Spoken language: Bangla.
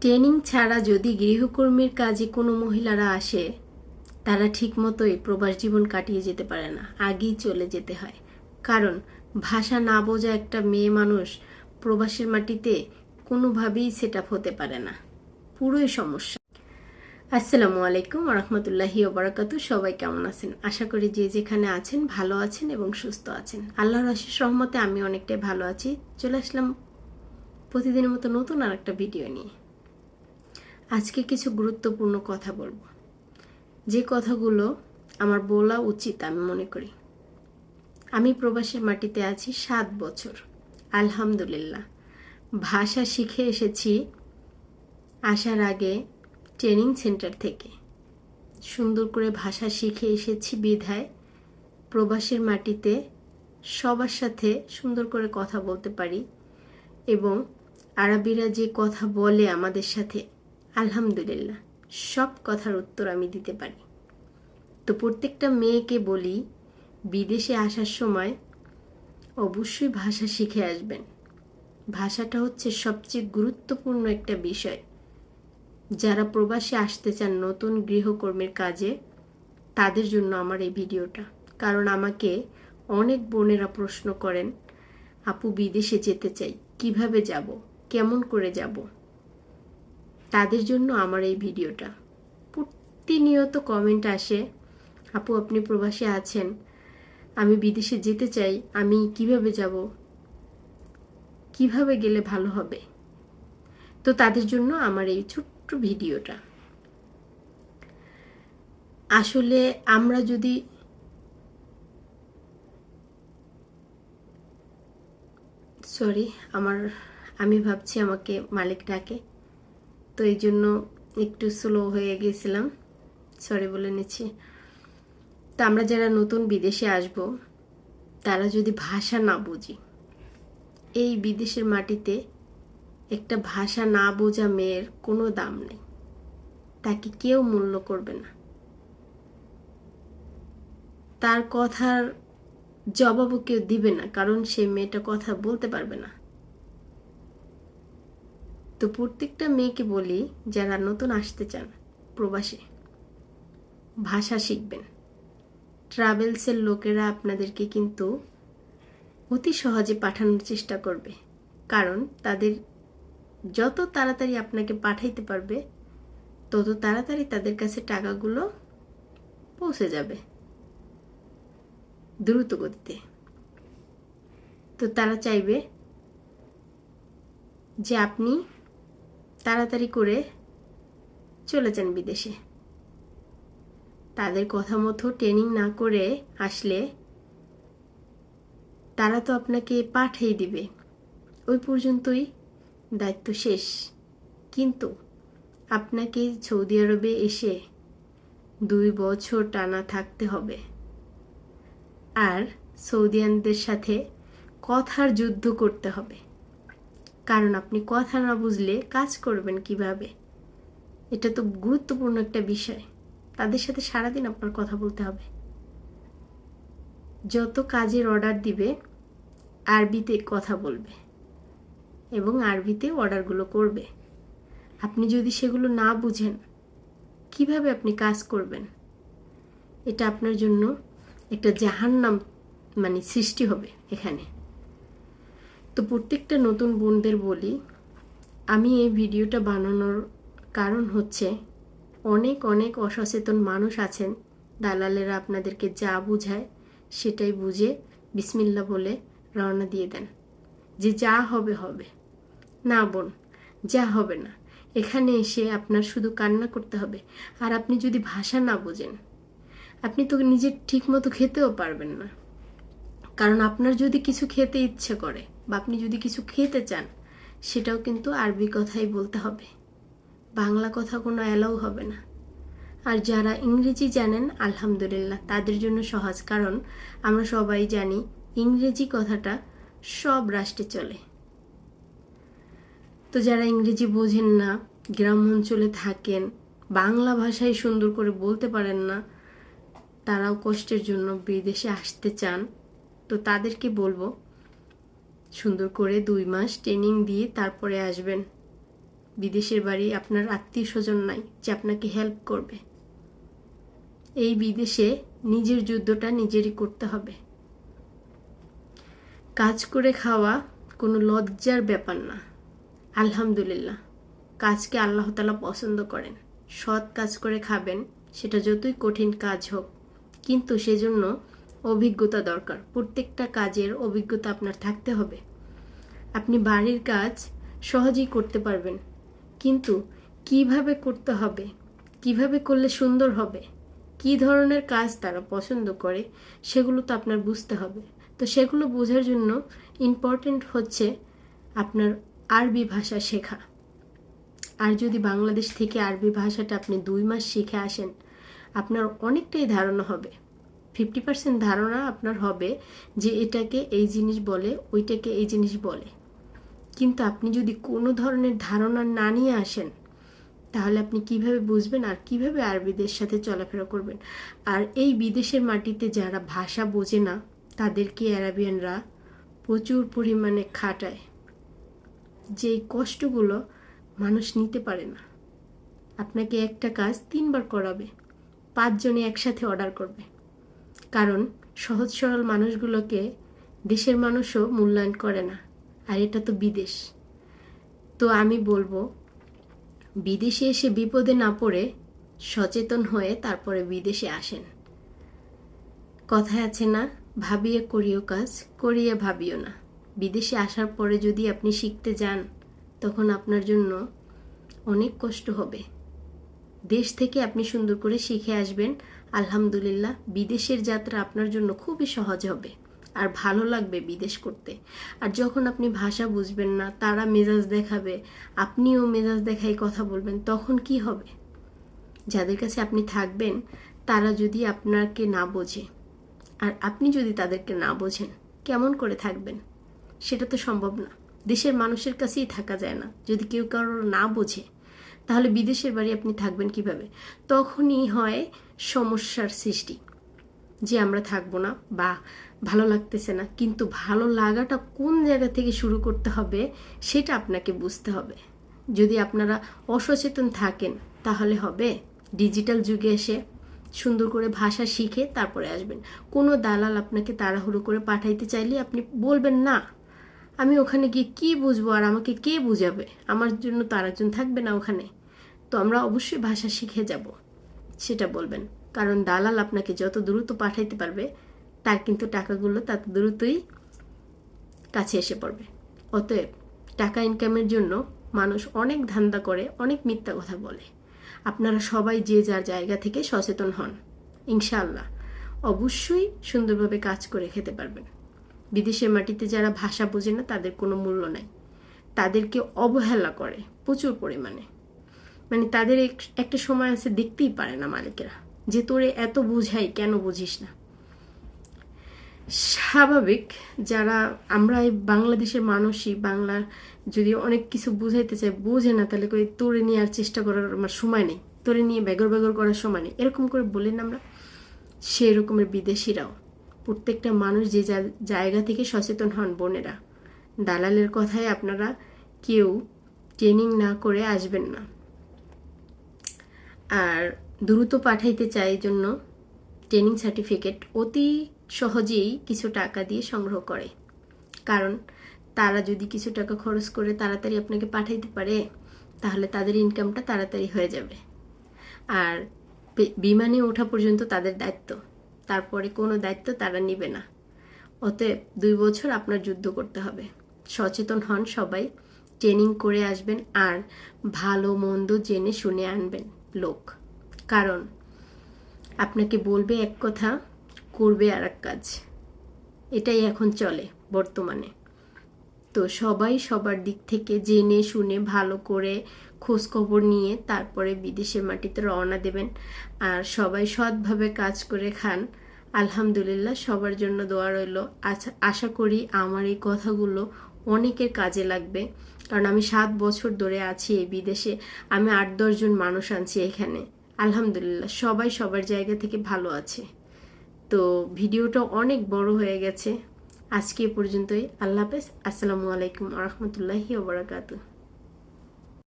ট্রেনিং ছাড়া যদি গৃহকর্মীর কাজে কোনো মহিলারা আসে, তারা ঠিকমতোই প্রবাস জীবন কাটিয়ে যেতে পারে না, আগেই চলে যেতে হয়। কারণ, ভাষা না বোঝা একটা মেয়ে মানুষ প্রবাসের মাটিতে কোনোভাবেই সেট আপ হতে পারে না। পুরোই সমস্যা। আসসালামু আলাইকুম রহমতুল্লাহি ওবরাকাতু সবাই কেমন আছেন? আশা করি যে যেখানে আছেন ভালো আছেন এবং সুস্থ আছেন। আল্লাহর আশিস রহমতে আমি অনেকটাই ভালো আছি। চলে আসলাম প্রতিদিনের মতো নতুন আর একটা ভিডিও নিয়ে। আজকে কিছু গুরুত্বপূর্ণ কথা বলব। যে কথাগুলো আমার বলা উচিত আমি মনে করি। আমি প্রবাসের মাটিতে আছি সাত বছর। আলহামদুলিল্লাহ। ভাষা শিখে এসেছি আসার আগে ট্রেনিং সেন্টার থেকে। সুন্দর করে ভাষা শিখে এসেছি বিধায়। প্রবাসের মাটিতে সবার সাথে সুন্দর করে কথা বলতে পারি এবং আরবিরা যে কথা বলে আমাদের সাথে আলহামদুলিল্লাহ, সব কথার উত্তর আমি দিতে পারি। তো প্রত্যেকটা মেয়েকে বলি, বিদেশে আসার সময় অবশ্যই ভাষা শিখে আসবেন। ভাষাটা হচ্ছে সবচেয়ে গুরুত্বপূর্ণ একটা বিষয়। যারা প্রবাসে আসতে চান নতুন গৃহকর্মীর কাজে, তাদের জন্য আমার এই ভিডিওটা। কারণ আমাকে অনেক বোনেরা প্রশ্ন করেন, আপু, বিদেশে যেতে চাই, কীভাবে যাব? কেমন করে যাব? তাদের জন্য আমার এই ভিডিওটা। প্রতিনিয়ত কমেন্ট আসে, আপু, আপনি প্রবাসে আছেন, আমি বিদেশে যেতে চাই, আমি কীভাবে যাব? কীভাবে গেলে ভালো হবে? তো তাদের জন্য আমার এই ছোট্ট ভিডিওটা। আসলে আমরা যদি সরি আমার, আমি ভাবছি আমাকে মালিক ডাকে। তো এই জন্য একটু স্লো হয়ে গেছিলাম। সরি বলে নিচ্ছি। তো আমরা যারা নতুন বিদেশে আসব, তারা যদি ভাষা না বুঝি, এই বিদেশের মাটিতে একটা ভাষা না বোঝা মেয়ের কোনো দাম নেই। তাকে কেউ মূল্য করবে না। তার কথার জবাবও কেউ দিবে না, কারণ সে মেয়েটা কথা বলতে পারবে না। তো প্রত্যেকটা মেয়েকে বলি যারা নতুন আসতে চান প্রবাসে, ভাষা শিখবেন। ট্রাভেলসের লোকেরা আপনাদেরকে কিন্তু অতি সহজে পাঠানোর চেষ্টা করবে। কারণ তাদের যত তাড়াতাড়ি আপনাকে পাঠাইতে পারবে, তত তাড়াতাড়ি তাদের কাছে টাকাগুলো পৌঁছে যাবে দ্রুত গতিতে। তো তারা চাইবে যে আপনি তাড়াতাড়ি করে চলে যান বিদেশে। তাদের কথা মতো ট্রেনিং না করে আসলে তারা তো আপনাকে পাঠিয়ে দিবে। ওই পর্যন্তই দায়িত্ব শেষ। কিন্তু আপনাকে সৌদি আরবে এসে দুই বছর টানা থাকতে হবে। আর সৌদিয়ানদের সাথে কথার যুদ্ধ করতে হবে। কারণ আপনি কথা না বুঝলে কাজ করবেন কীভাবে? এটা তো গুরুত্বপূর্ণ একটা বিষয়। তাদের সাথে সারাদিন আপনার কথা বলতে হবে। যত কাজের অর্ডার দিবে, আরবিতে কথা বলবে এবং আরবিতে অর্ডারগুলো করবে। আপনি যদি সেগুলো না বুঝেন, কীভাবে আপনি কাজ করবেন? এটা আপনার জন্য একটা জাহান্নাম মানে সৃষ্টি হবে এখানে। তো প্রত্যেকটা নতুন বোনদের বলি, আমি এই ভিডিওটা বানানোর কারণ হচ্ছে অনেক অনেক অসচেতন মানুষ আছেন। দালালেরা আপনাদেরকে যা বুঝায় সেটাই বুঝে বিসমিল্লা বলে রওনা দিয়ে দেন। যে যা হবে হবে। না বোন, যা হবে না। এখানে এসে আপনার শুধু কান্না করতে হবে। আর আপনি যদি ভাষা না বোঝেন, আপনি তো নিজে ঠিক মতো খেতেও পারবেন না। কারণ আপনার যদি কিছু খেতে ইচ্ছে করে বা আপনি যদি কিছু খেতে চান, সেটাও কিন্তু আরবি কথাই বলতে হবে। বাংলা কথা কোনো অ্যালাউ হবে না। আর যারা ইংরেজি জানেন, আলহামদুলিল্লাহ, তাদের জন্য সহজ, কারণ আমরা সবাই জানি ইংরেজি কথাটা সব রাষ্ট্রে চলে। তো যারা ইংরেজি বোঝেন না, গ্রাম অঞ্চলে থাকেন, বাংলা ভাষায় সুন্দর করে বলতে পারেন না, তারাও কষ্টের জন্য বিদেশে আসতে চান। তো তাদেরকে বলব, সুন্দর করে দুই মাস ট্রেনিং দিয়ে তারপরে আসবেন। বিদেশের বাড়ি আপনার আত্মীয় স্বজন নাই যে আপনাকে হেল্প করবে। এই বিদেশে নিজের যুদ্ধটা নিজেরই করতে হবে। কাজ করে খাওয়া কোনো লজ্জার ব্যাপার না। আলহামদুলিল্লাহ, কাজকে আল্লাহ তালা পছন্দ করেন। সৎ কাজ করে খাবেন, সেটা যতই কঠিন কাজ হোক। কিন্তু সেজন্য অভিজ্ঞতা দরকার। প্রত্যেকটা কাজের অভিজ্ঞতা আপনার থাকতে হবে। আপনি বাড়ির কাজ সহজেই করতে পারবেন। কিন্তু কীভাবে করতে হবে? কীভাবে করলে সুন্দর হবে? কি ধরনের কাজ তারা পছন্দ করে? সেগুলো তো আপনার বুঝতে হবে। তো সেগুলো বোঝার জন্য ইম্পর্টেন্ট হচ্ছে আপনার আরবি ভাষা শেখা। আর যদি বাংলাদেশ থেকে আরবি ভাষাটা আপনি দুই মাস শিখে আসেন, আপনার অনেকটাই ধারণা হবে। ফিফটি পার্সেন্ট ধারণা আপনার হবে যে এটাকে এই জিনিস বলে, ওইটাকে এই জিনিস বলে। কিন্তু আপনি যদি কোনো ধরনের ধারণা না নিয়ে আসেন, তাহলে আপনি কীভাবে বুঝবেন আর কীভাবে আরবিদের সাথে চলাফেরা করবেন? আর এই বিদেশের মাটিতে যারা ভাষা বোঝে না, তাদেরকে অ্যারাবিয়ানরা প্রচুর পরিমাণে খাটায়। যে কষ্টগুলো মানুষ নিতে পারে না। আপনাকে একটা কাজ তিনবার করাবে, পাঁচজনে একসাথে অর্ডার করবে। কারণ সহজ সরল মানুষগুলোকে দেশের মানুষও মূল্যায়ন করে না, আর এটা তো বিদেশ। তো আমি বলব, বিদেশে এসে বিপদে না পড়ে সচেতন হয়ে তারপরে বিদেশে আসেন। কথায় আছে না, ভাবিয়ে করিও কাজ, করিয়ে ভাবিও না। বিদেশে আসার পরে যদি আপনি শিখতে যান, তখন আপনার জন্য অনেক কষ্ট হবে। দেশ থেকে আপনি সুন্দর করে শিখে আসবেন আলহামদুলিল্লাহ, বিদেশের যাত্রা আপনার জন্য খুবই সহজ হবে। আর ভালো লাগবে বিদেশ করতে। আর যখন আপনি ভাষা বুঝবেন না, তারা মেজাজ দেখাবে, আপনিও মেজাজ দেখাই কথা বলবেন, তখন কি হবে? যাদের কাছে আপনি থাকবেন, তারা যদি আপনাকে না বোঝে, আর আপনি যদি তাদেরকে না বোঝেন, কেমন করে থাকবেন? সেটা তো সম্ভব না। দেশের মানুষের কাছেই থাকা যায় না। যদি কেউ কারোর না বোঝে তাহলে বিদেশের বাড়ি আপনি থাকবেন কীভাবে? তখনই হয় সমস্যার সৃষ্টি। যে আমরা থাকব না, বা ভালো লাগতেছে না, কিন্তু ভালো লাগাটা কোন জায়গা থেকে শুরু করতে হবে সেটা আপনাকে বুঝতে হবে। যদি আপনারা অসচেতন থাকেন, তাহলে হবে ডিজিটাল যুগে এসে সুন্দর করে ভাষা শিখে তারপরে আসবেন। কোনো দালাল আপনাকে তাড়াহুড়ো করে পাঠাইতে চাইলে আপনি বলবেন না। আমি ওখানে গিয়ে কী বুঝব আর আমাকে কে বুঝাবে? আমার জন্য তো আরেকজন থাকবে না ওখানে। তো আমরা অবশ্যই ভাষা শিখে যাব, সেটা বলবেন। কারণ দালাল আপনাকে যত দ্রুত পাঠাইতে পারবে, তার কিন্তু টাকাগুলো তত দ্রুতই কাছে এসে পড়বে। অতএব টাকা ইনকামের জন্য মানুষ অনেক ধান্দা করে, অনেক মিথ্যা কথা বলে। আপনারা সবাই যে যার জায়গা থেকে সচেতন হন, ইনশাআল্লাহ। অবশ্যই সুন্দরভাবে কাজ করে খেতে পারবেন। বিদেশের মাটিতে যারা ভাষা বোঝে না, তাদের কোনো মূল্য নাই। তাদেরকে অবহেলা করে প্রচুর পরিমাণে। মানে তাদের একটা সময় আছে দেখতেই পারে না মালিকেরা যে তোরে এত বুঝাই কেন বুঝিস না। স্বাভাবিক যারা আমরা এই বাংলাদেশের মানুষই, বাংলা যদি অনেক কিছু বুঝাইতে চাই বোঝে না তাহলে করে তোরে নিয়ে আর চেষ্টা করার আমার সময় নেই। তোরে নিয়ে বেগর বেগর করার সময় নেই। এরকম করে বলেন আমরা সেই রকমের বিদেশিরাও। প্রত্যেকটা মানুষ যে জায়গা থেকে সচেতন হন বোনেরা। দালালের কথায় আপনারা কেউ ট্রেনিং না করে আসবেন না। আর দ্রুত পাঠাইতে চাই জন্য ট্রেনিং সার্টিফিকেট অতি সহজেই কিছু টাকা দিয়ে সংগ্রহ করে। কারণ তারা যদি কিছু টাকা খরচ করে তাড়াতাড়ি আপনাকে পাঠাইতে পারে, তাহলে তাদের ইনকামটা তাড়াতাড়ি হয়ে যাবে। আর বিমানে ওঠা পর্যন্ত তাদের দায়িত্ব। তারপরে কোনো দায়িত্ব তারা নিবে না। অতএব দুই বছর আপনার যুদ্ধ করতে হবে। সচেতন হন সবাই, ট্রেনিং করে আসবেন আর ভালো মন্দ জেনে শুনে আনবেন লোক। কারণ আপনাকে বলবে এক কথা, করবে আর এক কাজ। এটাই এখন চলে বর্তমানে। তো সবাই সবার দিক থেকে জেনে শুনে ভালো করে খোঁজ খবর নিয়ে তারপরে বিদেশের মাটিতে রওনা দেবেন। আর সবাই সৎভাবে কাজ করে খান। আলহামদুলিল্লাহ, সবার জন্য দোয়া রইল। আচ্ছা আশা করি আমার এই কথাগুলো অনেকের কাজে লাগবে। কারণ আমি সাত বছর ধরে আছি এই বিদেশে, আমি আট দশজন মানুষ আনছি এখানে। আলহামদুলিল্লাহ, সবাই সবার জায়গা থেকে ভালো আছে। তো ভিডিওটা অনেক বড় হয়ে গেছে। আজকে পর্যন্তই। আল্লাহ হাফেজ। আসসালামু আলাইকুম রহমতুল্লাহি ওবরাকাতু